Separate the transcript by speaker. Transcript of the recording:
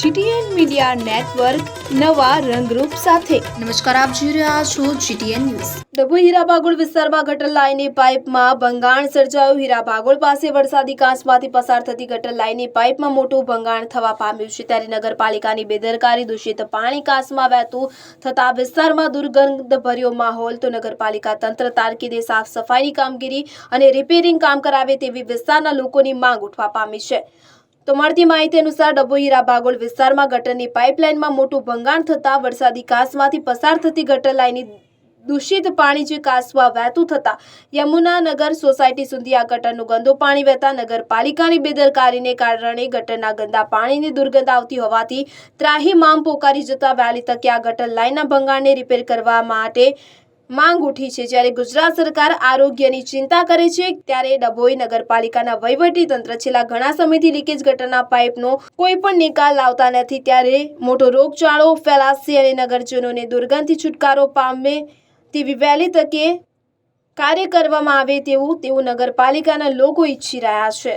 Speaker 1: GTN media network નવા રંગરૂપ સાથે.
Speaker 2: નમસ્કાર આપ જોઈ રહ્યા છો જીટીએન ન્યૂઝ.
Speaker 1: ડભોઈ હીરાબાગોળ વિસ્તારમાં ગટર લાઇનની પાઇપમાં ભંગાણ સર્જાયું. હીરા ભાગોળ પાસે વરસાદી કાંસમાંથી પસાર થતી ગટર લાઇનની પાઇપમાં મોટું ભંગાણ થવા પામ્યું છે. ત્યારે નગરપાલિકાની બેદરકારી દૂષિત પાણી કાંસમાં વહેતું થતા વિસ્તારમાં દુર્ગંધ ભર્યો માહોલ. તો નગરપાલિકા તંત્ર તારકીદે સાફ સફાઈની કામગીરી અને રિપેરિંગ કામ કરાવે તેવી વિસ્તારના લોકોની માંગ ઉઠવા પામી છે. તો મળતી માહિતી અનુસાર ડભોઈ બાગોલ વિસ્તારમાં ગટરની પાઇપલાઇનમાં મોટું ભંગાણ થતા વરસાદી કાસમાંથી પસાર થતી ગટર લાઇનની દૂષિત પાણી જે કાસવા વહેતું થતા યમુનાનગર સોસાયટી સુધી આ ગટરનું ગંદુ પાણી વહેતા નગરપાલિકાની બેદરકારીને કારણે ગટરના ગંદા પાણીની દુર્ગંધ આવતી હોવાથી ત્રાહી મામ પોકારી જતા વહેલી તકે આ ગટર લાઇનના ભંગાણને રિપેર કરવા માટે માંગ ઉઠી છે. જ્યારે ગુજરાત સરકાર આરોગ્યની ચિંતા કરે છે, ત્યારે ડભોઈ નગરપાલિકાના વહીવટી તંત્ર છેલ્લા ઘણા સમયથી લીકેજ ગટરના પાઇપનો કોઈ પણ નિકાલ લાવતા નથી. ત્યારે મોટો રોગચાળો ફેલાશે અને નગરજનોને દુર્ગંધથી છુટકારો પામે તેવી વહેલી તકે કાર્ય કરવામાં આવે તેવું તેવું નગરપાલિકાના લોકો ઈચ્છી રહ્યા છે.